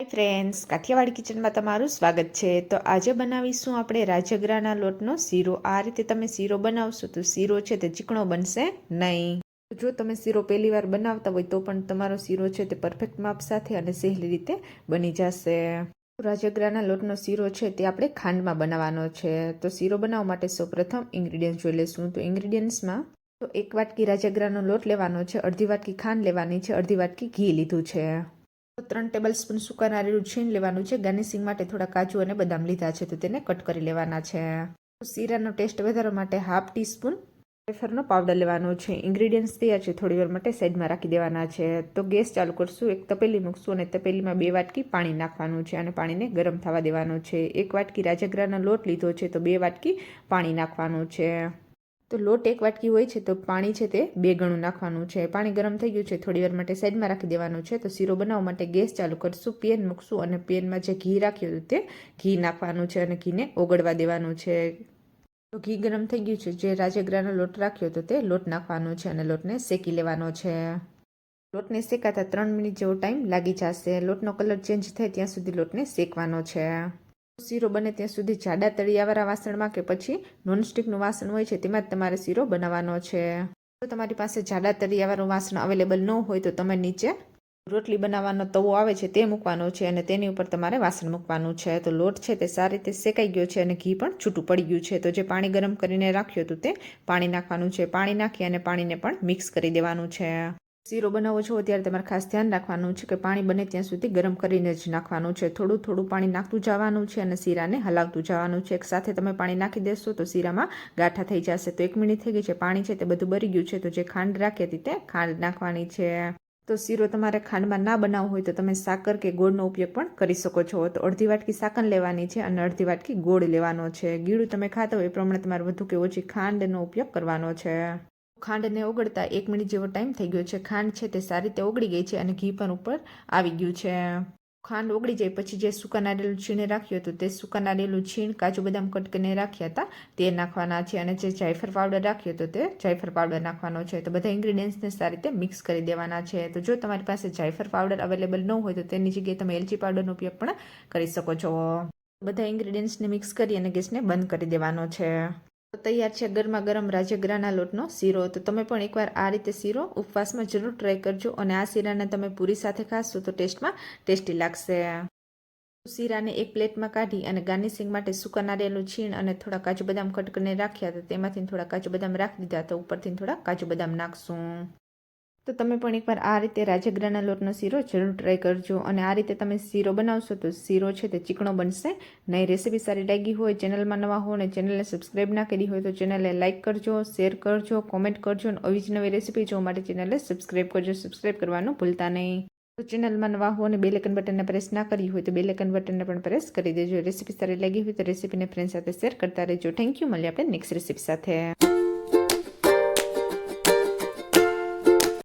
Hi friends Kathiawadi કિચનમાં તમારું સ્વાગત છે. તો આજે બનાવીશું આપણે રાજગરાના લોટનો શીરો. આ રીતે તમે શીરો બનાવશો તો શીરો છે તે ચીકણો બનશે નહીં. જો તમે શીરો પહેલી વાર બનાવતા હોય તો પણ તમારો શીરો છે તે પરફેક્ટ માપ સાથે અને સહેલી રીતે બની જશે. રાજગરાના લોટનો શીરો છે તે આપણે ખાંડમાં બનાવવાનો છે. તો શીરો બનાવવા માટે સૌપ્રથમ ઇન્ગ્રીડિયન્ટ જોઈ લઈશું. તો ઇન્ગ્રીડિયન્ટ્સમાં તો એક વાટકી રાજગરાનો લોટ લેવાનો છે, અડધી વાટકી ખાંડ લેવાની છે, અડધી વાટકી ઘી લીધું છે. ત્રણ ટેબલ સ્પૂન સૂકા નારિયેળ છીણ લેવાનું છે. ગાર્નિશિંગ માટે થોડા કાજુ અને બદામ લીધા છે, તો તેને કટ કરી લેવાના છે. શીરાનો ટેસ્ટ વધારવા માટે હાફ ટીસ્પૂન વેફરનો પાવડર લેવાનો છે. ઇન્ગ્રીડિયન્ટ્સ તૈયાર છે, થોડી વાર માટે સાઈડમાં રાખી દેવાના છે. તો ગેસ ચાલુ કરશું, એક તપેલી મૂકશું અને તપેલીમાં બે વાટકી પાણી નાખવાનું છે અને પાણીને ગરમ થવા દેવાનું છે. એક વાટકી રાજગરાનો લોટ લીધો છે, તો બે વાટકી પાણી નાખવાનું છે. તો લોટ એક વાટકી હોય છે તો પાણી છે તે બે ગણું નાખવાનું છે. પાણી ગરમ થઈ ગયું છે થોડી વાર માટે સાઈડમાં રાખી દેવાનું છે. તો શીરો બનાવવા માટે ગેસ ચાલુ કરશું, પેન મૂકશું અને પેનમાં જે ઘી રાખ્યું હતું તે ઘી નાખવાનું છે અને ઘીને ઓગળવા દેવાનું છે. તો ઘી ગરમ થઈ ગયું છે, જે રાજગરાનો લોટ રાખ્યો હતો તે લોટ નાખવાનો છે અને લોટને શેકી લેવાનો છે. લોટને શેકાતા ત્રણ મિનિટ જેવો ટાઈમ લાગી જશે. લોટનો કલર ચેન્જ થાય ત્યાં સુધી લોટને શેકવાનો છે. શીરો બને ત્યાં સુધી જાડા તળિયાવાળા વાસણમાં કે પછી નોનસ્ટિકનું વાસણ હોય છે તેમાં જ તમારે શીરો બનાવવાનો છે. જો તમારી પાસે જાડા તળિયાવાળું વાસણ અવેલેબલ ન હોય તો તમે નીચે રોટલી બનાવવાનો તવો આવે છે તે મૂકવાનો છે અને તેની ઉપર તમારે વાસણ મૂકવાનું છે. તો લોટ છે તે સારી રીતે શેકાઈ ગયો છે અને ઘી પણ છૂટું પડી ગયું છે. તો જે પાણી ગરમ કરીને રાખ્યું હતું તે પાણી નાખવાનું છે. પાણી નાખી અને પાણીને પણ મિક્સ કરી દેવાનું છે. શીરો બનાવો છો, ત્યારે તમારે ખાસ ધ્યાન રાખવાનું છે કે પાણી બને ત્યાં સુધી ગરમ કરીને જ નાખવાનું છે. થોડું થોડું પાણી નાખતું જવાનું છે અને શીરાને હલાવતું જવાનું છે. એકસાથે તમે પાણી નાખી દેશો તો શીરામાં ગાંઠા થઈ જશે. તો એક મિનિટ થઈ ગઈ છે, પાણી છે તે બધું બરી ગયું છે. તો જે ખાંડ રાખી હતી તે ખાંડ નાખવાની છે. તો શીરો તમારે ખાંડમાં ના બનાવવો હોય તો તમે સાકર કે ગોળનો ઉપયોગ પણ કરી શકો છો. તો અડધી વાટકી સાકર લેવાની છે અને અડધી વાટકી ગોળ લેવાનો છે. ગીળું તમે ખાતા હોય એ પ્રમાણે તમારે વધુ કે ઓછી ખાંડનો ઉપયોગ કરવાનો છે. ખાંડને ઓગળતા એક મિનિટ જેવો ટાઈમ થઈ ગયો છે. ખાંડ છે તે સારી રીતે ઓગળી ગઈ છે અને ઘી પણ ઉપર આવી ગયું છે. ખાંડ ઓગળી જાય પછી જે સૂકા નારિયેલું છીણે રાખ્યું હતું તે સૂકા નારિયેલું છીણ કાજુ બદામ કટ કરીને રાખ્યા હતા તે નાખવાના છે અને જે જાયફળ પાવડર રાખ્યો હતો તે જાયફળ પાવડર નાખવાનો છે. તો બધા ઇન્ગ્રીડિયન્ટ્સને સારી રીતે મિક્સ કરી દેવાના છે. તો જો તમારી પાસે જાયફળ પાવડર અવેલેબલ ન હોય તો તેની જગ્યાએ તમે એલચી પાવડરનો ઉપયોગ પણ કરી શકો છો. બધા ઇન્ગ્રીડિયન્ટ્સને મિક્સ કરી અને ગેસને બંધ કરી દેવાનો છે. તૈયાર છે ગરમા ગરમ રાજગરાના લોટનો શીરો. તો તમે પણ એકવાર આ રીતે શીરો ઉપવાસમાં જરૂર ટ્રાય કરજો અને આ શીરાને તમે પૂરી સાથે ખાશો તો ટેસ્ટમાં ટેસ્ટી લાગશે. શીરાને એક પ્લેટમાં કાઢી અને ગાર્નિશિંગ માટે સૂકા નારિયેલું છીણ અને થોડા કાજુ બદામ કટ કરીને રાખ્યા હતા. તેમાંથી થોડા કાજુ બદામ રાખી દીધા તો ઉપરથી થોડા કાજુ બદામ નાખશું. તો તમે પણ એકવાર આ રીતે રાજગરાના લોટનો શીરો જરૂર ટ્રાય કરજો અને આ રીતે તમે શીરો બનાવશો તો શીરો છે તે ચીકણો બનશે. નહીં રેસીપી સારી લાગી હોય ચેનલમાં નવા હો અને ચેનલને સબસ્ક્રાઈબ ના કરી હોય તો ચેનલને લાઇક કરજો શેર કરજો કોમેન્ટ કરજો અને આવી જ નવી રેસીપી જોવા માટે ચેનલને સબસ્ક્રાઈબ કરજો. સબસ્ક્રાઈબ કરવાનું ભૂલતા નહીં તો ચેનલમાં નવા હો અને બેલેકન બટનને પ્રેસ ના કરી હોય તો બેલેકન બટનને પણ પ્રેસ કરી દેજો. રેસીપી સારી લાગી હોય તો રેસીપીને ફ્રેન્ડ સાથે શેર કરતા રહેજો. થેન્ક યુ મળીએ આપણે નેક્સ્ટ રેસીપી સાથે.